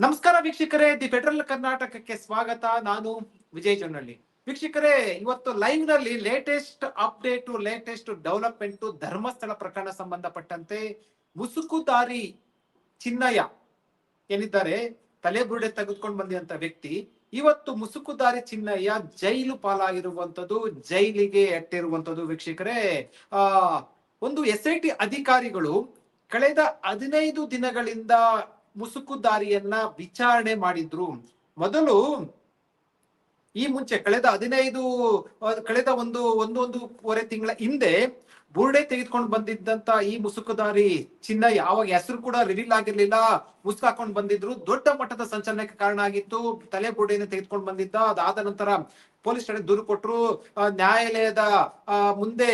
ನಮಸ್ಕಾರ ವೀಕ್ಷಕರೇ, the federal ಕರ್ನಾಟಕಕ್ಕೆ ಸ್ವಾಗತ. ನಾನು ವಿಜಯ್ ಜೊನ್ನಳ್ಳಿ ವೀಕ್ಷಕರೇ, ಇವತ್ತು ಲೈವ್ನಲ್ಲಿ latest update latest development Dharmasthala ಪ್ರಕರಣ ಸಂಬಂಧಪಟ್ಟಂತೆ ಮುಸುಕುದಾರಿ ಚಿನ್ನಯ್ಯ ಏನಿದ್ದಾರೆ ತಲೆಬುರುಡೆ ತೆಗೆದುಕೊಂಡು ಬಂದಿದಂತ ವ್ಯಕ್ತಿ. ಇವತ್ತು ಮುಸುಕುದಾರಿ ಚಿನ್ನಯ್ಯ ಜೈಲು ಪಾಲಾಗಿರುವಂತದ್ದು ಜೈಲಿಗೆ ಎಟ್ಟಿರುವಂತದ್ದು ವೀಕ್ಷಕರೇ. ಆ, ಒಂದು ಎಸ್ ಐ ಟಿ ಅಧಿಕಾರಿಗಳು ಕಳೆದ ಹದಿನೈದು ದಿನಗಳಿಂದ ಮುಸುಕುದಾರಿಯನ್ನ ವಿಚಾರಣೆ ಮಾಡಿದ್ರು. ಮೊದಲು ಈ ಮುಂಚೆ ಕಳೆದ ಹದಿನೈದು ಕಳೆದ ಒಂದು, ಒಂದೊಂದೂವರೆ ತಿಂಗಳ ಹಿಂದೆ ಬುರ್ಡೆ ತೆಗೆದುಕೊಂಡು ಬಂದಿದ್ದಂತ ಈ ಮುಸುಕುದಾರಿ ಚಿನ್ನ ಯಾವಾಗ ಹೆಸರು ಕೂಡ ರಿವೀಲ್ ಆಗಿರ್ಲಿಲ್ಲ. ಮುಸುಕು ಹಾಕೊಂಡು ಬಂದಿದ್ರು. ದೊಡ್ಡ ಮಟ್ಟದ ಸಂಚಲನಕ್ಕೆ ಕಾರಣ ಆಗಿತ್ತು. ತಲೆ ಬುರುಡೆಯನ್ನು ತೆಗೆದುಕೊಂಡು ಬಂದಿದ್ದ. ಅದಾದ ನಂತರ ಪೊಲೀಸ್ ಠಾಣೆ ದೂರು ಕೊಟ್ಟರು ನ್ಯಾಯಾಲಯದ ಮುಂದೆ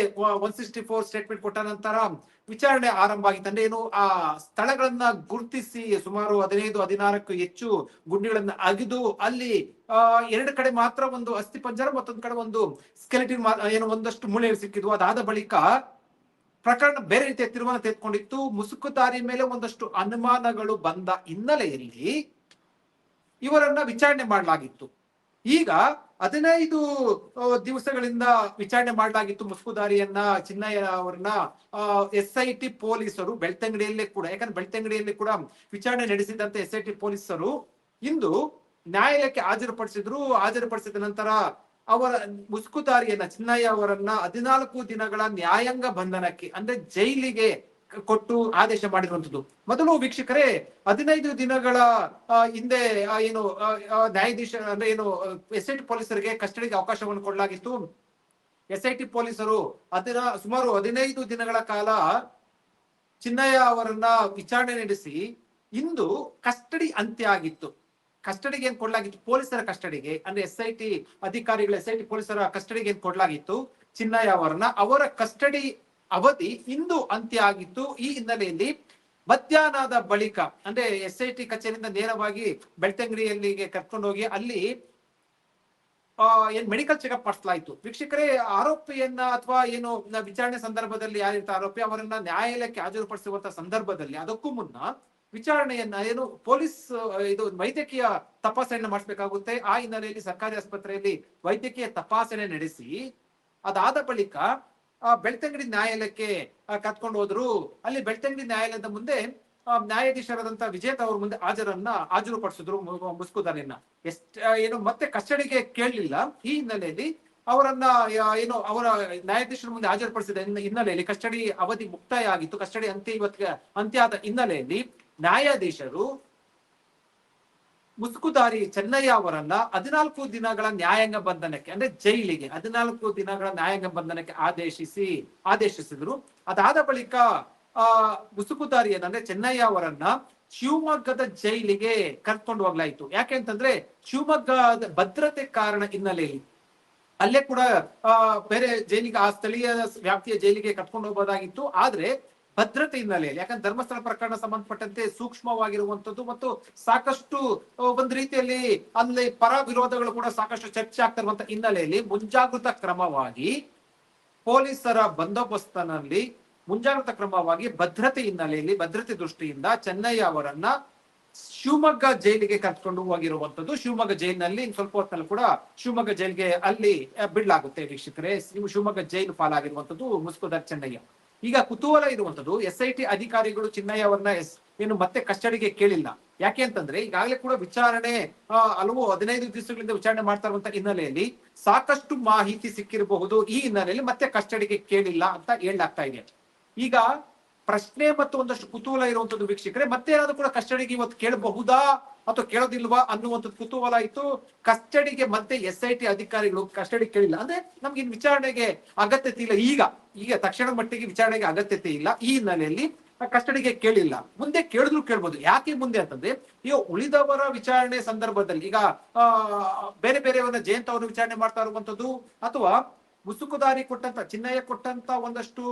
ಒನ್ ಸಿಕ್ಸ್ಟಿ ಫೋರ್ ಸ್ಟೇಟ್ಮೆಂಟ್ ಕೊಟ್ಟ ನಂತರ ವಿಚಾರಣೆ ಆರಂಭ ಆಗಿತ್ತು ಏನು ಆ ಸ್ಥಳಗಳನ್ನ ಗುರುತಿಸಿ ಸುಮಾರು ಹದಿನೈದು, ಹದಿನಾರಕ್ಕೂ ಹೆಚ್ಚು ಗುಂಡಿಗಳನ್ನ ಅಗಿದು ಅಲ್ಲಿ ಎರಡು ಕಡೆ ಮಾತ್ರ ಒಂದು ಅಸ್ಥಿ ಪಂಜರ ಮತ್ತೊಂದು ಕಡೆ ಒಂದು ಸ್ಕೆಲೆಟಿನ್ ಏನು ಒಂದಷ್ಟು ಮೂಳೆ ಸಿಕ್ಕಿದ್ವು. ಅದಾದ ಬಳಿಕ ಪ್ರಕರಣ ಬೇರೆ ರೀತಿಯ ತೀರ್ಮಾನ ತೆಗೆದುಕೊಂಡಿತ್ತು. ಮುಸುಕುದಾರಿ ಮೇಲೆ ಒಂದಷ್ಟು ಅನುಮಾನಗಳು ಬಂದ ಹಿನ್ನೆಲೆಯಲ್ಲಿ ಇವರನ್ನ ವಿಚಾರಣೆ ಮಾಡಲಾಗಿತ್ತು. ಈಗ ಹದಿನೈದು ದಿವಸಗಳಿಂದ ವಿಚಾರಣೆ ಮಾಡಲಾಗಿತ್ತು ಮುಸ್ಕುದಾರಿಯನ್ನ, ಚಿನ್ನಯ್ಯ ಅವರನ್ನ ಎಸ್ ಐ ಟಿ ಪೊಲೀಸರು ಬೆಳ್ತಂಗಡಿಯಲ್ಲೇ ಕೂಡ, ಯಾಕಂದ್ರೆ ಬೆಳ್ತಂಗಡಿಯಲ್ಲಿ ಕೂಡ ವಿಚಾರಣೆ ನಡೆಸಿದಂತ ಎಸ್ ಐ ಟಿ ಪೊಲೀಸರು ಇಂದು ನ್ಯಾಯಾಲಯಕ್ಕೆ ಹಾಜರುಪಡಿಸಿದ್ರು. ಹಾಜರುಪಡಿಸಿದ ನಂತರ ಅವರ ಮುಸ್ಕುದಾರಿಯನ್ನ, ಚಿನ್ನಯ್ಯ ಅವರನ್ನ ಹದಿನಾಲ್ಕು ದಿನಗಳ ನ್ಯಾಯಾಂಗ ಬಂಧನಕ್ಕೆ, ಅಂದ್ರೆ ಜೈಲಿಗೆ ಕೊಟ್ಟು ಆದೇಶ ಮಾಡಿರುವಂಥದ್ದು. ಮೊದಲು ವೀಕ್ಷಕರೇ, ಹದಿನೈದು ದಿನಗಳ ಹಿಂದೆ ಏನು ನ್ಯಾಯಾಧೀಶ, ಅಂದ್ರೆ ಏನು ಎಸ್ ಐ ಟಿ ಪೊಲೀಸರಿಗೆ ಕಸ್ಟಡಿಗೆ ಅವಕಾಶವನ್ನು ಕೊಡಲಾಗಿತ್ತು. ಎಸ್ ಐ ಟಿ ಪೊಲೀಸರು ಅದರ ಸುಮಾರು ಹದಿನೈದು ದಿನಗಳ ಕಾಲ ಚಿನ್ನಯ್ಯ ಅವರನ್ನ ವಿಚಾರಣೆ ನಡೆಸಿ ಇಂದು ಕಸ್ಟಡಿ ಅಂತ್ಯ ಆಗಿತ್ತು. ಕಸ್ಟಡಿಗೆ ಏನ್ ಕೊಡ್ಲಾಗಿತ್ತು? ಪೊಲೀಸರ ಕಸ್ಟಡಿಗೆ, ಅಂದ್ರೆ ಎಸ್ ಐ ಟಿ ಅಧಿಕಾರಿಗಳ ಎಸ್ ಐ ಟಿ ಪೊಲೀಸರ ಕಸ್ಟಡಿಗೆ ಏನ್ ಕೊಡ್ಲಾಗಿತ್ತು? ಚಿನ್ನಯ್ಯ ಅವರನ್ನ ಅವರ ಕಸ್ಟಡಿ ಅವಧಿ ಇಂದು ಅಂತ್ಯ ಆಗಿತ್ತು ಈ ಹಿನ್ನೆಲೆಯಲ್ಲಿ ಮಧ್ಯಾಹ್ನದ ಬಳಿಕ, ಅಂದ್ರೆ ಎಸ್ ಐ ಟಿ ಕಚೇರಿಯಿಂದ ನೇರವಾಗಿ ಕರ್ಕೊಂಡು ಹೋಗಿ ಅಲ್ಲಿ ಏನ್ ಮೆಡಿಕಲ್ ಚೆಕಪ್ ಮಾಡಿಸಲಾಯ್ತು. ವೀಕ್ಷಕರೇ, ಆರೋಪಿಯನ್ನ ಅಥವಾ ಏನು ವಿಚಾರಣೆ ಸಂದರ್ಭದಲ್ಲಿ ಯಾರಿರ್ತಾರೆ ಆರೋಪಿ, ಅವರನ್ನ ನ್ಯಾಯಾಲಯಕ್ಕೆ ಹಾಜರುಪಡಿಸುವಂತ ಸಂದರ್ಭದಲ್ಲಿ, ಅದಕ್ಕೂ ಮುನ್ನ ವಿಚಾರಣೆಯನ್ನ ಏನು ಪೊಲೀಸ್, ಇದು ವೈದ್ಯಕೀಯ ತಪಾಸಣೆ ಮಾಡಿಸ್ಬೇಕಾಗುತ್ತೆ. ಆ ಹಿನ್ನೆಲೆಯಲ್ಲಿ ಸರ್ಕಾರಿ ಆಸ್ಪತ್ರೆಯಲ್ಲಿ ವೈದ್ಯಕೀಯ ತಪಾಸಣೆ ನಡೆಸಿ, ಅದಾದ ಬಳಿಕ ಆ ಬೆಳ್ತಂಗಡಿ ನ್ಯಾಯಾಲಯಕ್ಕೆ ಕತ್ಕೊಂಡು ಹೋದ್ರು. ಅಲ್ಲಿ ಬೆಳ್ತಂಗಡಿ ನ್ಯಾಯಾಲಯದ ಮುಂದೆ ನ್ಯಾಯಾಧೀಶರಾದಂತ ವಿಜೇತ ಅವ್ರ ಮುಂದೆ ಹಾಜರನ್ನ ಹಾಜರು ಪಡಿಸಿದ್ರು ಮುಸ್ಕುದಾನಿನ ಎಷ್ಟ ಏನು ಮತ್ತೆ ಕಸ್ಟಡಿಗೆ ಕೇಳಲಿಲ್ಲ. ಈ ಹಿನ್ನೆಲೆಯಲ್ಲಿ ಅವರನ್ನ ಏನು ಅವರ ನ್ಯಾಯಾಧೀಶರ ಮುಂದೆ ಹಾಜರುಪಡಿಸಿದ ಹಿನ್ನೆ- ಹಿನ್ನೆಲೆಯಲ್ಲಿ ಕಸ್ಟಡಿ ಅವಧಿ ಮುಕ್ತಾಯ ಆಗಿತ್ತು. ಕಸ್ಟಡಿ ಅಂತ್ಯ ಇವತ್ತಿಗೆ, ಅಂತ್ಯ ಆದ ಹಿನ್ನೆಲೆಯಲ್ಲಿ ನ್ಯಾಯಾಧೀಶರು ಮುಸುಕುದಾರಿ ಚೆನ್ನಯ್ಯ ಅವರನ್ನ ಹದಿನಾಲ್ಕು ದಿನಗಳ ನ್ಯಾಯಾಂಗ ಬಂಧನಕ್ಕೆ, ಅಂದ್ರೆ ಜೈಲಿಗೆ ಹದಿನಾಲ್ಕು ದಿನಗಳ ನ್ಯಾಯಾಂಗ ಬಂಧನಕ್ಕೆ ಆದೇಶಿಸಿ, ಆದೇಶಿಸಿದ್ರು. ಅದಾದ ಬಳಿಕ, ಆ ಮುಸುಕುದಾರಿ ಏನಂದ್ರೆ ಚೆನ್ನಯ್ಯ ಅವರನ್ನ ಶಿವಮೊಗ್ಗದ ಜೈಲಿಗೆ ಕರ್ಕೊಂಡು ಹೋಗ್ಲಾಯ್ತು. ಯಾಕೆ ಅಂತಂದ್ರೆ ಶಿವಮೊಗ್ಗದ ಭದ್ರತೆ ಕಾರಣ ಹಿನ್ನೆಲೆಯಲ್ಲಿ. ಅಲ್ಲೇ ಕೂಡ ಬೇರೆ ಜೈಲಿಗೆ, ಆ ಸ್ಥಳೀಯ ವ್ಯಾಪ್ತಿಯ ಜೈಲಿಗೆ ಕರ್ಕೊಂಡು ಹೋಗೋದಾಗಿತ್ತು ಆದ್ರೆ ಭದ್ರತೆ ಹಿನ್ನೆಲೆಯಲ್ಲಿ, ಯಾಕಂದ್ರೆ ಧರ್ಮಸ್ಥಳ ಪ್ರಕರಣ ಸಂಬಂಧಪಟ್ಟಂತೆ ಸೂಕ್ಷ್ಮವಾಗಿರುವಂತದ್ದು ಮತ್ತು ಸಾಕಷ್ಟು ಒಂದು ರೀತಿಯಲ್ಲಿ ಅಲ್ಲಿ ಪರ ವಿರೋಧಗಳು ಕೂಡ ಸಾಕಷ್ಟು ಚರ್ಚೆ ಆಗ್ತಿರುವಂತ ಹಿನ್ನೆಲೆಯಲ್ಲಿ ಮುಂಜಾಗೃತ ಕ್ರಮವಾಗಿ ಪೊಲೀಸರ ಬಂದೋಬಸ್ತನಲ್ಲಿ ಮುಂಜಾಗ್ರತಾ ಕ್ರಮವಾಗಿ ಭದ್ರತೆ ಹಿನ್ನೆಲೆಯಲ್ಲಿ, ಭದ್ರತೆ ದೃಷ್ಟಿಯಿಂದ ಚೆನ್ನಯ್ಯ ಅವರನ್ನ ಶಿವಮೊಗ್ಗ ಜೈಲಿಗೆ ಕರ್ಕೊಂಡು ಹೋಗಿರುವಂತದ್ದು ಶಿವಮೊಗ್ಗ ಜೈಲಿನಲ್ಲಿ ಸ್ವಲ್ಪ ಹೊತ್ತಿನಲ್ಲಿ ಕೂಡ ಶಿವಮೊಗ್ಗ ಜೈಲಿಗೆ ಅಲ್ಲಿ ಬಿಡಲಾಗುತ್ತೆ ವೀಕ್ಷಕರೇ. ಶಿವ- ಶಿವಮೊಗ್ಗ ಜೈಲು ಪಾಲಾಗಿರುವಂತದ್ದು ಮುಸ್ಕುದಾರ್ ಚೆನ್ನಯ್ಯ. ಈಗ ಕುತೂಹಲ ಇರುವಂತದ್ದು ಎಸ್ ಐ ಟಿ ಅಧಿಕಾರಿಗಳು ಚಿನ್ನಯ್ಯ ಅವರನ್ನ ಎಸ್ ಏನು ಮತ್ತೆ ಕಸ್ಟಡಿಗೆ ಕೇಳಿಲ್ಲ. ಯಾಕೆ ಅಂತಂದ್ರೆ ಈಗಾಗಲೇ ಕೂಡ ವಿಚಾರಣೆ ಹಲವು ಹದಿನೈದು ದಿವಸಗಳಿಂದ ವಿಚಾರಣೆ ಮಾಡ್ತಾ ಇರುವಂತ ಹಿನ್ನೆಲೆಯಲ್ಲಿ ಸಾಕಷ್ಟು ಮಾಹಿತಿ ಸಿಕ್ಕಿರಬಹುದು. ಈ ಹಿನ್ನೆಲೆಯಲ್ಲಿ ಮತ್ತೆ ಕಸ್ಟಡಿಗೆ ಕೇಳಿಲ್ಲ ಅಂತ ಹೇಳಲಾಗ್ತಾ ಇದೆ. ಈಗ ಪ್ರಶ್ನೆ ಮತ್ತು ಒಂದಷ್ಟು ಕುತೂಹಲ ಇರುವಂತದ್ದು ವೀಕ್ಷಕರೇ, ಮತ್ತೆ ಏನಾದ್ರು ಕೂಡ ಕಸ್ಟಡಿಗೆ ಇವತ್ತು ಕೇಳಬಹುದಾ? ಅಥವಾ ಕೇಳೋದಿಲ್ವಾ ಅನ್ನುವಂಥದ್ದು ಕುತೂಹಲ ಇತ್ತು. ಕಸ್ಟಡಿಗೆ ಮತ್ತೆ ಎಸ್ ಐ ಟಿ ಅಧಿಕಾರಿಗಳು ಕಸ್ಟಡಿ ಕೇಳಿಲ್ಲ. ಅಂದ್ರೆ ನಮ್ಗೆ ಇನ್ ವಿಚಾರಣೆಗೆ ಅಗತ್ಯತೆ ಇಲ್ಲ. ಈಗ ಈಗ ತಕ್ಷಣ ಮಟ್ಟಿಗೆ ವಿಚಾರಣೆಗೆ ಅಗತ್ಯತೆ ಇಲ್ಲ. ಈ ಹಿನ್ನೆಲೆಯಲ್ಲಿ ಕಸ್ಟಡಿಗೆ ಕೇಳಿಲ್ಲ. ಮುಂದೆ ಕೇಳಿದ್ರು ಕೇಳ್ಬೋದು. ಯಾಕೆ ಮುಂದೆ ಅಂತಂದ್ರೆ ಈಗ ಉಳಿದವರ ವಿಚಾರಣೆ ಸಂದರ್ಭದಲ್ಲಿ ಈಗ ಬೇರೆ ಬೇರೆಯವನ್ನ ಜಯಂತ್ ಅವರು ವಿಚಾರಣೆ ಮಾಡ್ತಾ ಇರುವಂತದ್ದು ಅಥವಾ ಮುಸುಕುದಾರಿ ಕೊಟ್ಟಂತ, ಚಿನ್ನಯ್ಯ ಕೊಟ್ಟಂತ ಒಂದಷ್ಟು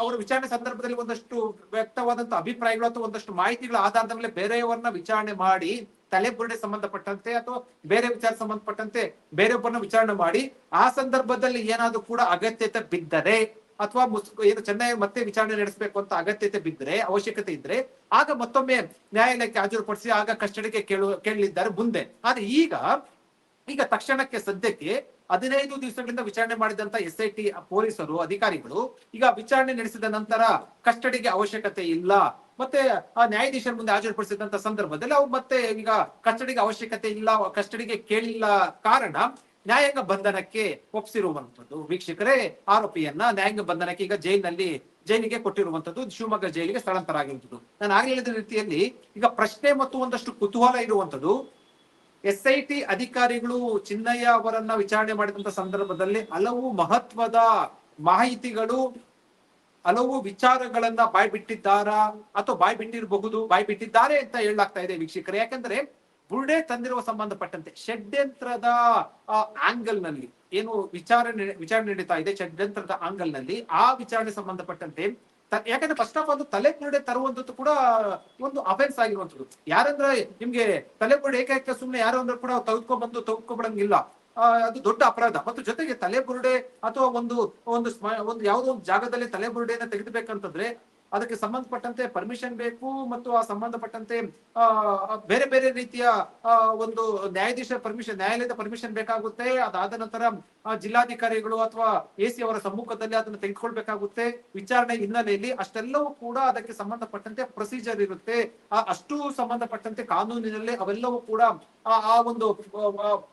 ಅವರ ವಿಚಾರಣೆ ಸಂದರ್ಭದಲ್ಲಿ ಒಂದಷ್ಟು ವ್ಯಕ್ತವಾದಂತ ಅಭಿಪ್ರಾಯಗಳು ಅಥವಾ ಒಂದಷ್ಟು ಮಾಹಿತಿಗಳ ಆಧಾರದ ಮೇಲೆ ಬೇರೆಯವರನ್ನ ವಿಚಾರಣೆ ಮಾಡಿ, ತಲೆಬುರುಡೆ ಸಂಬಂಧಪಟ್ಟಂತೆ ಅಥವಾ ಬೇರೆ ವಿಚಾರ ಸಂಬಂಧಪಟ್ಟಂತೆ ಬೇರೆಯೊಬ್ಬರನ್ನ ವಿಚಾರಣೆ ಮಾಡಿ, ಆ ಸಂದರ್ಭದಲ್ಲಿ ಏನಾದ್ರೂ ಕೂಡ ಅಗತ್ಯತೆ ಬಿದ್ದರೆ ಅಥವಾ ಏನು ಚೆನ್ನೈ ಮತ್ತೆ ವಿಚಾರಣೆ ನಡೆಸಬೇಕು ಅಂತ ಅಗತ್ಯತೆ ಬಿದ್ದರೆ, ಅವಶ್ಯಕತೆ ಇದ್ರೆ, ಆಗ ಮತ್ತೊಮ್ಮೆ ನ್ಯಾಯಾಲಯಕ್ಕೆ ಹಾಜರುಪಡಿಸಿ ಆಗ ಕಸ್ಟಡಿಗೆ ಕೇಳು, ಕೇಳಲಿದ್ದಾರೆ ಮುಂದೆ. ಆದ್ರೆ ಈಗ ಈಗ ತಕ್ಷಣಕ್ಕೆ ಸದ್ಯಕ್ಕೆ ಹದಿನೈದು ದಿವಸಗಳಿಂದ ವಿಚಾರಣೆ ಮಾಡಿದಂತ ಎಸ್ ಐ ಟಿ ಪೊಲೀಸರು, ಅಧಿಕಾರಿಗಳು ಈಗ ವಿಚಾರಣೆ ನಡೆಸಿದ ನಂತರ ಕಸ್ಟಡಿಗೆ ಅವಶ್ಯಕತೆ ಇಲ್ಲ. ಮತ್ತೆ, ಆ, ನ್ಯಾಯಾಧೀಶರ ಮುಂದೆ ಹಾಜರುಪಡಿಸಿದಂತ ಸಂದರ್ಭದಲ್ಲಿ ಅವ್ರು ಮತ್ತೆ ಈಗ ಕಸ್ಟಡಿಗೆ ಅವಶ್ಯಕತೆ ಇಲ್ಲ, ಕಸ್ಟಡಿಗೆ ಕೇಳಿಲ್ಲ ಕಾರಣ ನ್ಯಾಯಾಂಗ ಬಂಧನಕ್ಕೆ ಒಪ್ಪಿಸಿರುವಂತದ್ದು ವೀಕ್ಷಕರೇ, ಆರೋಪಿಯನ್ನ ನ್ಯಾಯಾಂಗ ಬಂಧನಕ್ಕೆ ಈಗ ಜೈಲಿನಲ್ಲಿ, ಜೈಲಿಗೆ ಕೊಟ್ಟಿರುವಂತದ್ದು ಶಿವಮೊಗ್ಗ ಜೈಲಿಗೆ ಸ್ಥಳಾಂತರ ಆಗಿರುವಂತದ್ದು ನಾನು ಆಗಲೇ ಹೇಳಿದ ರೀತಿಯಲ್ಲಿ ಈಗ ಪ್ರಶ್ನೆ ಮತ್ತು ಒಂದಷ್ಟು ಕುತೂಹಲ ಇರುವಂತದ್ದು ಎಸ್ ಐ ಟಿ ಅಧಿಕಾರಿಗಳು ಚಿನ್ನಯ್ಯ ಅವರನ್ನ ವಿಚಾರಣೆ ಮಾಡಿದಂತ ಸಂದರ್ಭದಲ್ಲಿ ಹಲವು ಮಹತ್ವದ ಮಾಹಿತಿಗಳು, ಹಲವು ವಿಚಾರಗಳನ್ನ ಬಾಯ್ ಬಿಟ್ಟಿದ್ದಾರಾ ಅಥವಾ ಬಾಯ್ ಬಿಟ್ಟಿರಬಹುದು ಬಾಯ್ ಬಿಟ್ಟಿದ್ದಾರೆ ಅಂತ ಹೇಳಲಾಗ್ತಾ ಇದೆ ವೀಕ್ಷಕರು. ಯಾಕಂದ್ರೆ ಬುರ್ಡೆ ತಂದಿರುವ ಸಂಬಂಧಪಟ್ಟಂತೆ ಷಡ್ಯಂತ್ರದ ಆಂಗಲ್ನಲ್ಲಿ ಏನು ವಿಚಾರಣೆ ವಿಚಾರಣೆ ನಡೀತಾ ಇದೆ, ಷಡ್ಯಂತ್ರದ ಆಂಗಲ್ನಲ್ಲಿ ಆ ವಿಚಾರಣೆ ಸಂಬಂಧಪಟ್ಟಂತೆ ಯಾಕಂದ್ರೆ ಫಸ್ಟ್ ಆಫ್ ಆಲ್ ತಲೆ ಬುರುಡೆ ತರುವಂತದ್ದು ಕೂಡ ಒಂದು ಅಫೆನ್ಸ್ ಆಗಿರುವಂತದ್ದು ಯಾರಂದ್ರೆ ನಿಮ್ಗೆ ತಲೆ ಏಕೈಕ ಸುಮ್ನೆ ಯಾರು ಅಂದ್ರೆ ಕೂಡ ತೆಗೆದುಕೊಂಡ್ ಬಂದು ಅದು ದೊಡ್ಡ ಅಪರಾಧ. ಮತ್ತು ಜೊತೆಗೆ ತಲೆ ಬುರುಡೆ ಅಥವಾ ಒಂದು ಒಂದು ಒಂದು ಯಾವುದೋ ಒಂದು ಜಾಗದಲ್ಲಿ ತಲೆ ಬುರುಡೆಯನ್ನ ತೆಗೆದಬೇಕಂತಂದ್ರೆ ಅದಕ್ಕೆ ಸಂಬಂಧಪಟ್ಟಂತೆ ಪರ್ಮಿಷನ್ ಬೇಕು ಮತ್ತು ಆ ಸಂಬಂಧಪಟ್ಟಂತೆ ಬೇರೆ ಬೇರೆ ರೀತಿಯ ಒಂದು ನ್ಯಾಯಾಧೀಶ ಪರ್ಮಿಷನ್ ನ್ಯಾಯಾಲಯದ ಪರ್ಮಿಷನ್ ಬೇಕಾಗುತ್ತೆ. ಅದಾದ ನಂತರ ಜಿಲ್ಲಾಧಿಕಾರಿಗಳು ಅಥವಾ ಎ ಸಿ ಅವರ ಸಮ್ಮುಖದಲ್ಲಿ ಅದನ್ನು ತೆಗೆದುಕೊಳ್ಬೇಕಾಗುತ್ತೆ. ವಿಚಾರಣೆ ಹಿನ್ನೆಲೆಯಲ್ಲಿ ಅಷ್ಟೆಲ್ಲವೂ ಕೂಡ ಅದಕ್ಕೆ ಸಂಬಂಧಪಟ್ಟಂತೆ ಪ್ರೊಸೀಜರ್ ಇರುತ್ತೆ. ಆ, ಅಷ್ಟು ಸಂಬಂಧಪಟ್ಟಂತೆ ಕಾನೂನಿನಲ್ಲಿ ಅವೆಲ್ಲವೂ ಕೂಡ, ಆ ಆ ಒಂದು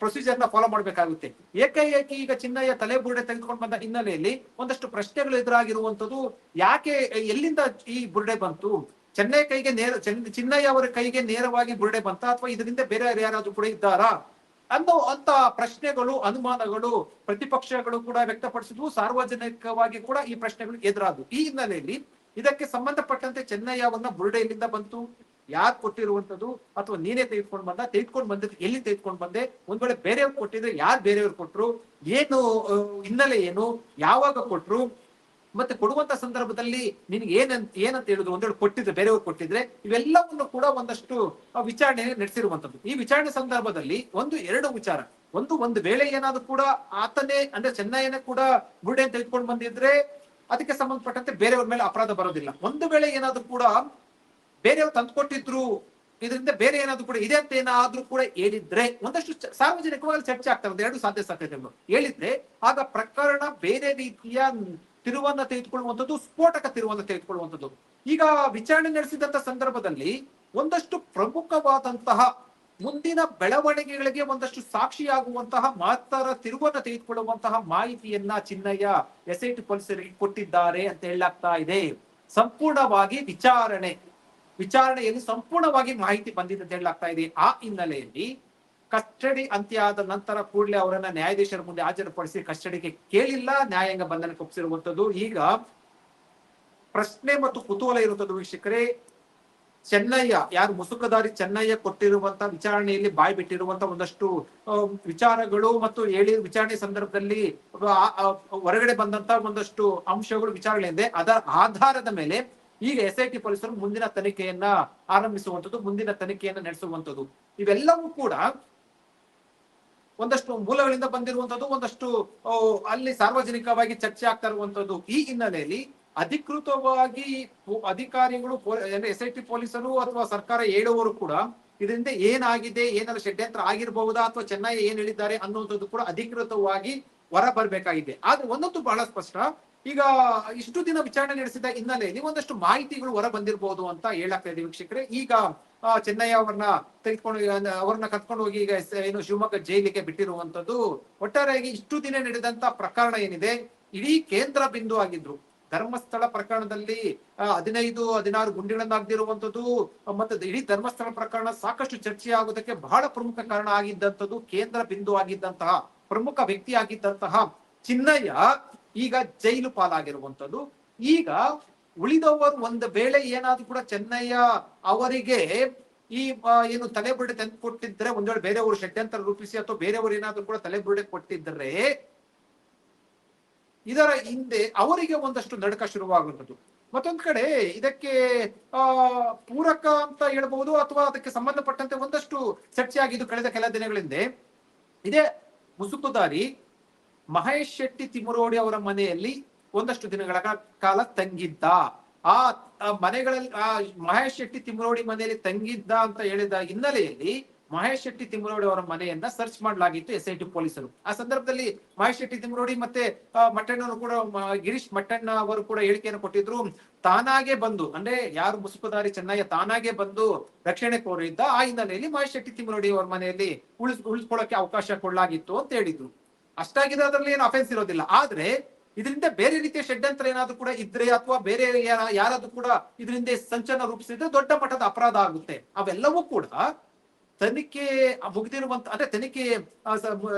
ಪ್ರೊಸೀಜರ್ನ ಫಾಲೋ ಮಾಡ್ಬೇಕಾಗುತ್ತೆ. ಏಕೆ ಈಗ ಚಿನ್ನಯ್ಯ ತಲೆಬುರುಡೆ ತೆಗೆದುಕೊಂಡು ಬಂದ ಹಿನ್ನೆಲೆಯಲ್ಲಿ ಒಂದಷ್ಟು ಪ್ರಶ್ನೆಗಳು ಎದುರಾಗಿರುವಂತದ್ದು ಯಾಕೆ ಎಲ್ಲಿಂದ ಈ ಬುರುಡೆ ಬಂತು? ಚೆನ್ನೈ ಕೈಗೆ ನೇರ ಚೆನ್ನ- ಚಿನ್ನಯ್ಯ ಅವರ ಕೈಗೆ ನೇರವಾಗಿ ಬುರುಡೆ ಬಂತ ಅಥವಾ ಇದರಿಂದ ಬೇರೆ ಯಾರಾದ್ರೂ ಕೂಡ ಇದ್ದಾರಾ? ಅನ್ನೋ ಅಂತ ಪ್ರಶ್ನೆಗಳು, ಅನುಮಾನಗಳು, ಪ್ರತಿಪಕ್ಷಗಳು ಕೂಡ ವ್ಯಕ್ತಪಡಿಸಿದ್ವು. ಸಾರ್ವಜನಿಕವಾಗಿ ಕೂಡ ಈ ಪ್ರಶ್ನೆಗಳು ಎದುರಾದವು. ಈ ಹಿನ್ನೆಲೆಯಲ್ಲಿ ಇದಕ್ಕೆ ಸಂಬಂಧಪಟ್ಟಂತೆ ಚೆನ್ನಯ್ಯವನ್ನ ಬುರುಡೆಯಲ್ಲಿಂದ ಬಂತು? ಯಾರು ಕೊಟ್ಟಿರುವಂತದ್ದು ಅಥವಾ ನೀನೇ ತೆಗೆದುಕೊಂಡು ಬಂದ? ತೆಗೆದುಕೊಂಡು ಬಂದದ್ದು ಎಲ್ಲಿ ತೆಗೆದುಕೊಂಡು ಬಂದೆ? ಒಂದ್ ವೇಳೆ ಬೇರೆಯವ್ರು ಕೊಟ್ಟಿದ್ರೆ ಯಾರು ಬೇರೆಯವ್ರು ಕೊಟ್ರು? ಏನು ಹಿನ್ನೆಲೆ ಏನು? ಯಾವಾಗ ಕೊಟ್ರು? ಮತ್ತೆ ಕೊಡುವಂತ ಸಂದರ್ಭದಲ್ಲಿ ನಿನ್ಗೆ ಏನಂತ ಏನಂತ ಹೇಳಿದ್ರು ಒಂದೇಳು ಕೊಟ್ಟಿದ್ರೆ, ಬೇರೆಯವ್ರು ಕೊಟ್ಟಿದ್ರೆ, ಇವೆಲ್ಲವನ್ನು ಕೂಡ ಒಂದಷ್ಟು ವಿಚಾರಣೆ ನಡೆಸಿರುವಂತದ್ದು. ಈ ವಿಚಾರಣೆ ಸಂದರ್ಭದಲ್ಲಿ ಒಂದು, ಎರಡು ವಿಚಾರ. ಒಂದು ಒಂದು ವೇಳೆ ಏನಾದ್ರು ಕೂಡ ಆತನೇ, ಅಂದ್ರೆ ಚೆನ್ನೈನ ಕೂಡ ಗುಡ್ಡೆ ತೆಗೆದುಕೊಂಡು ಬಂದಿದ್ರೆ ಅದಕ್ಕೆ ಸಂಬಂಧಪಟ್ಟಂತೆ ಬೇರೆಯವ್ರ ಮೇಲೆ ಅಪರಾಧ ಬರೋದಿಲ್ಲ. ಒಂದು ವೇಳೆ ಏನಾದ್ರು ಕೂಡ ಬೇರೆಯವ್ರು ತಂದ್ಕೊಟ್ಟಿದ್ರು, ಇದರಿಂದ ಬೇರೆ ಏನಾದ್ರು ಕೂಡ ಇದೆ ಅಂತ ಏನಾದ್ರೂ ಕೂಡ ಹೇಳಿದ್ರೆ, ಒಂದಷ್ಟು ಸಾರ್ವಜನಿಕವಾಗಿ ಚರ್ಚೆ ಆಗ್ತಾ ಒಂದು ಎರಡು ಸಾಧ್ಯ ಸಾಧ್ಯತೆಗಳು. ಹೇಳಿದ್ರೆ, ಆಗ ಪ್ರಕರಣ ಬೇರೆ ರೀತಿಯ ತಿರುವನ್ನ ತೆಗೆದುಕೊಳ್ಳುವಂಥದ್ದು, ಸ್ಫೋಟಕ ತಿರುವನ್ನ ತೆಗೆದುಕೊಳ್ಳುವಂಥದ್ದು. ಈಗ ವಿಚಾರಣೆ ನಡೆಸಿದಂತ ಸಂದರ್ಭದಲ್ಲಿ ಒಂದಷ್ಟು ಪ್ರಮುಖವಾದಂತಹ ಮುಂದಿನ ಬೆಳವಣಿಗೆಗಳಿಗೆ ಒಂದಷ್ಟು ಸಾಕ್ಷಿಯಾಗುವಂತಹ ಮಹತ್ತರ ತಿರುವನ್ನು ತೆಗೆದುಕೊಳ್ಳುವಂತಹ ಮಾಹಿತಿಯನ್ನ ಚಿನ್ನಯ್ಯ ಎಸ್ಐಟಿ ಪೊಲೀಸರಿಗೆ ಕೊಟ್ಟಿದ್ದಾರೆ ಅಂತ ಹೇಳಲಾಗ್ತಾ ಇದೆ. ಸಂಪೂರ್ಣವಾಗಿ ವಿಚಾರಣೆ, ವಿಚಾರಣೆಯಲ್ಲಿ ಸಂಪೂರ್ಣವಾಗಿ ಮಾಹಿತಿ ಬಂದಿದೆ ಅಂತ ಹೇಳಲಾಗ್ತಾ ಇದೆ. ಆ ಹಿನ್ನೆಲೆಯಲ್ಲಿ ಕಸ್ಟಡಿ ಅಂತ್ಯ ಆದ ನಂತರ ಕೂಡಲೇ ಅವರನ್ನ ನ್ಯಾಯಾಧೀಶರ ಮುಂದೆ ಹಾಜರುಪಡಿಸಿ ಕಸ್ಟಡಿಗೆ ಕೇಳಿಲ್ಲ, ನ್ಯಾಯಾಂಗ ಬಂಧನಕ್ಕೆ ಒಪ್ಪಿಸಿರುವಂತದ್ದು ಈಗ ಪ್ರಶ್ನೆ ಮತ್ತು ಕುತೂಹಲ ಇರುವಂತದ್ದು ವೀಕ್ಷಕರೇ, ಚೆನ್ನಯ್ಯ, ಯಾರು ಮುಸುಕದಾರಿ ಚೆನ್ನಯ್ಯ ಕೊಟ್ಟಿರುವಂತ ವಿಚಾರಣೆಯಲ್ಲಿ ಬಾಯಿ ಬಿಟ್ಟಿರುವಂತ ಒಂದಷ್ಟು ವಿಚಾರಗಳು ಮತ್ತು ಹೇಳಿ ವಿಚಾರಣೆ ಸಂದರ್ಭದಲ್ಲಿ ಹೊರಗಡೆ ಬಂದಂತ ಒಂದಷ್ಟು ಅಂಶಗಳು ವಿಚಾರಗಳಿದೆ ಅದರ ಆಧಾರದ ಮೇಲೆ ಈಗ ಎಸ್ ಐ ಟಿ ಪೊಲೀಸರು ಮುಂದಿನ ತನಿಖೆಯನ್ನ ಆರಂಭಿಸುವಂತದ್ದು ಮುಂದಿನ ತನಿಖೆಯನ್ನ ನಡೆಸುವಂತದ್ದು ಇವೆಲ್ಲವೂ ಕೂಡ ಒಂದಷ್ಟು ಮೂಲಗಳಿಂದ ಬಂದಿರುವಂತದ್ದು, ಒಂದಷ್ಟು ಅಲ್ಲಿ ಸಾರ್ವಜನಿಕವಾಗಿ ಚರ್ಚೆ ಆಗ್ತಾ ಇರುವಂತದ್ದು ಈ ಹಿನ್ನೆಲೆಯಲ್ಲಿ ಅಧಿಕೃತವಾಗಿ ಅಧಿಕಾರಿಗಳು ಎಸ್ ಐ ಟಿ ಪೊಲೀಸರು ಅಥವಾ ಸರ್ಕಾರ ಹೇಳುವವರು ಕೂಡ ಇದರಿಂದ ಏನಾಗಿದೆ ಏನಾದ್ರು ಷಡ್ಯಂತ್ರ ಆಗಿರಬಹುದಾ ಅಥವಾ ಚೆನ್ನೈ ಏನ್ ಹೇಳಿದ್ದಾರೆ ಅನ್ನುವಂಥದ್ದು ಕೂಡ ಅಧಿಕೃತವಾಗಿ ಹೊರ ಬರ್ಬೇಕಾಗಿದೆ ಆದ್ರೆ ಒಂದಂತೂ ಬಹಳ ಸ್ಪಷ್ಟ. ಈಗ ಇಷ್ಟು ದಿನ ವಿಚಾರಣೆ ನಡೆಸಿದ ಹಿನ್ನೆಲೆಯಲ್ಲಿ ಒಂದಷ್ಟು ಮಾಹಿತಿಗಳು ಹೊರ ಬಂದಿರಬಹುದು ಅಂತ ಹೇಳಾಗ್ತಾ ಇದೆ ವೀಕ್ಷಕರೇ. ಈಗ ಚೆನ್ನಯ್ಯ ಅವ್ರನ್ನ ತೆಗೆದುಕೊಂಡು, ಅವ್ರನ್ನ ಕರ್ಕೊಂಡು ಹೋಗಿ ಈಗ ಏನು ಶಿವಮೊಗ್ಗ ಜೈಲಿಗೆ ಬಿಟ್ಟಿರುವಂತದ್ದು ಒಟ್ಟಾರೆಯಾಗಿ ಇಷ್ಟು ದಿನ ನಡೆದಂತ ಪ್ರಕರಣ ಏನಿದೆ? ಇಡೀ ಕೇಂದ್ರ ಬಿಂದು ಆಗಿದ್ರು ಧರ್ಮಸ್ಥಳ ಪ್ರಕರಣದಲ್ಲಿ ಹದಿನೈದು, ಹದಿನಾರು ಗುಂಡಿಗಳನ್ನಾಗ್ದಿರುವಂತದ್ದು ಮತ್ತೆ ಇಡೀ ಧರ್ಮಸ್ಥಳ ಪ್ರಕರಣ ಸಾಕಷ್ಟು ಚರ್ಚೆ ಆಗೋದಕ್ಕೆ ಬಹಳ ಪ್ರಮುಖ ಕಾರಣ ಆಗಿದ್ದಂಥದ್ದು ಕೇಂದ್ರ ಬಿಂದು ಆಗಿದ್ದಂತಹ ಪ್ರಮುಖ ವ್ಯಕ್ತಿ ಆಗಿದ್ದಂತಹ ಚಿನ್ನಯ್ಯ ಈಗ ಜೈಲು ಪಾಲಾಗಿರುವಂತದ್ದು ಈಗ ಉಳಿದವರು ಒಂದು ವೇಳೆ ಏನಾದ್ರೂ ಕೂಡ ಚೆನ್ನಯ್ಯ ಅವರಿಗೆ ಈ ಏನು ತಲೆಬುರುಡೆ ತಂದು ಕೊಟ್ಟಿದ್ರೆ ಒಂದ್ ವೇಳೆ ಬೇರೆಯವರು ಷಡ್ಯಂತರ ರೂಪಿಸಿ ಅಥವಾ ಬೇರೆಯವರು ಏನಾದ್ರೂ ಕೂಡ ತಲೆಬುರುಡೆ ಕೊಟ್ಟಿದ್ರೆ, ಇದರ ಹಿಂದೆ ಅವರಿಗೆ ಒಂದಷ್ಟು ನಡಕ ಶುರುವಾಗುವಂಥದ್ದು. ಮತ್ತೊಂದ್ ಕಡೆ ಇದಕ್ಕೆ, ಆ, ಪೂರಕ ಅಂತ ಹೇಳ್ಬಹುದು ಅಥವಾ ಅದಕ್ಕೆ ಸಂಬಂಧಪಟ್ಟಂತೆ ಒಂದಷ್ಟು ಚರ್ಚೆ ಆಗಿದ್ದು ಕಳೆದ ಕೆಲ ದಿನಗಳಿಂದ. ಇದೇ ಮುಸುಕುದಾರಿ ಮಹೇಶ್ ಶೆಟ್ಟಿ ತಿಮುರೋಡಿ ಅವರ ಮನೆಯಲ್ಲಿ ಒಂದಷ್ಟು ದಿನಗಳ ಕಾಲ ತಂಗಿದ್ದ. ಆ ಮನೆಗಳಲ್ಲಿ, ಆ ಮಹೇಶ್ ಶೆಟ್ಟಿ ತಿಮ್ಮರೋಡಿ ಮನೆಯಲ್ಲಿ ತಂಗಿದ್ದ ಅಂತ ಹೇಳಿದ ಹಿನ್ನೆಲೆಯಲ್ಲಿ ಮಹೇಶ್ ಶೆಟ್ಟಿ ತಿಮುರೋಡಿ ಅವರ ಮನೆಯನ್ನ ಸರ್ಚ್ ಮಾಡಲಾಗಿತ್ತು ಎಸ್ ಐ ಟಿ ಪೊಲೀಸರು. ಆ ಸಂದರ್ಭದಲ್ಲಿ ಮಹೇಶ್ ಶೆಟ್ಟಿ ತಿಮ್ಮರೋಡಿ ಮತ್ತೆ ಮಟ್ಟಣ್ಣವರು ಕೂಡ ಗಿರೀಶ್ ಮಟ್ಟಣ್ಣ ಅವರು ಕೂಡ ಹೇಳಿಕೆಯನ್ನು ಕೊಟ್ಟಿದ್ರು. ತಾನಾಗೆ ಬಂದು, ಅಂದ್ರೆ ಯಾರು ಮುಸುಕುದಾರಿ ಚೆನ್ನಾಗಿ ತಾನಾಗೆ ಬಂದು ರಕ್ಷಣೆ ಕೋರಿದ್ದ, ಆ ಹಿನ್ನೆಲೆಯಲ್ಲಿ ಮಹೇಶ್ ಶೆಟ್ಟಿ ತಿಮ್ಮರೋಡಿ ಅವರ ಮನೆಯಲ್ಲಿ ಉಳಿಸ್ ಉಳಿಸ್ಕೊಳ್ಳಕ್ಕೆ ಅವಕಾಶ ಕೊಡಲಾಗಿತ್ತು ಅಂತ ಹೇಳಿದ್ರು. ಅಷ್ಟಾಗಿದೆ ಅದರಲ್ಲಿ ಏನು ಅಫೆನ್ಸ್ ಇರೋದಿಲ್ಲ. ಆದ್ರೆ ಇದರಿಂದ ಬೇರೆ ರೀತಿಯ ಷಡ್ಯಂತ್ರ ಏನಾದ್ರು ಕೂಡ ಇದ್ರೆ ಅಥವಾ ಬೇರೆ ಯಾರ- ಯಾರಾದ್ರೂ ಕೂಡ ಇದರಿಂದ ಸಂಚಲನ ರೂಪಿಸಿದ್ರೆ ದೊಡ್ಡ ಮಟ್ಟದ ಅಪರಾಧ ಆಗುತ್ತೆ. ಅವೆಲ್ಲವೂ ಕೂಡ ತನಿಖೆ ಮುಗಿದಿರುವಂತ ಅಂದ್ರೆ ತನಿಖೆ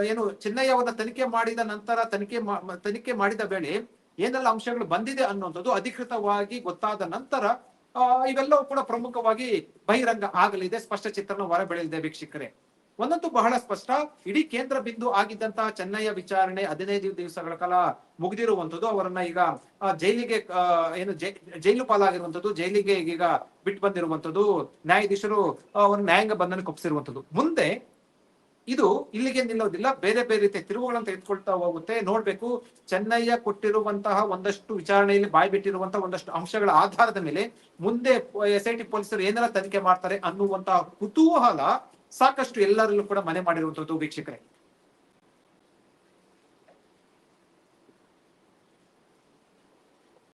ಏನು ಚೆನ್ನಯ್ಯ ಅವರ ತನಿಖೆ ಮಾಡಿದ ನಂತರ ತನಿಖೆ ತನಿಖೆ ಮಾಡಿದ ವೇಳೆ ಏನೆಲ್ಲ ಅಂಶಗಳು ಬಂದಿದೆ ಅನ್ನುವಂಥದ್ದು ಅಧಿಕೃತವಾಗಿ ಗೊತ್ತಾದ ನಂತರ ಇವೆಲ್ಲವೂ ಕೂಡ ಪ್ರಮುಖವಾಗಿ ಬಹಿರಂಗ ಆಗಲಿದೆ. ಸ್ಪಷ್ಟ ಚಿತ್ರಣ ಹೊರಬೀಳಲಿದೆ ವೀಕ್ಷಕರೇ. ಒಂದಂತೂ ಬಹಳ ಸ್ಪಷ್ಟ. ಇಡೀ ಕೇಂದ್ರ ಬಿಂದು ಆಗಿದ್ದಂತಹ ಚೆನ್ನೈಯ ವಿಚಾರಣೆ ಹದಿನೈದು ದಿವಸಗಳ ಕಾಲ ಮುಗಿದಿರುವಂತದ್ದು ಅವರನ್ನ ಈಗ ಜೈಲಿಗೆ ಏನು ಜೈಲು ಪಾಲಾಗಿರುವಂತದ್ದು ಜೈಲಿಗೆ ಈಗ ಬಿಟ್ಟು ಬಂದಿರುವಂತದ್ದು ನ್ಯಾಯಾಧೀಶರು ಅವರ ನ್ಯಾಯಾಂಗ ಬಂಧನಕ್ಕೆ ಒಪ್ಪಿಸಿರುವಂತದ್ದು ಮುಂದೆ ಇದು ಇಲ್ಲಿಗೆ ನಿಲ್ಲೋದಿಲ್ಲ. ಬೇರೆ ಬೇರೆ ರೀತಿಯ ತಿರುವುಗಳನ್ನು ತೆಗೆದುಕೊಳ್ತಾ ಹೋಗುತ್ತೆ. ನೋಡ್ಬೇಕು, ಚೆನ್ನೈಯ ಕೊಟ್ಟಿರುವಂತಹ ಒಂದಷ್ಟು ವಿಚಾರಣೆಯಲ್ಲಿ ಬಾಯ್ಬಿಟ್ಟಿರುವಂತಹ ಒಂದಷ್ಟು ಅಂಶಗಳ ಆಧಾರದ ಮೇಲೆ ಮುಂದೆ ಎಸ್ ಐ ಟಿ ಪೊಲೀಸರು ಏನೆಲ್ಲ ತನಿಖೆ ಮಾಡ್ತಾರೆ ಅನ್ನುವಂತಹ ಕುತೂಹಲ ಸಾಕಷ್ಟು ಎಲ್ಲರಲ್ಲೂ ಕೂಡ ಮನೆ ಮಾಡಿರುವಂತದ್ದು ವೀಕ್ಷಕರೇ.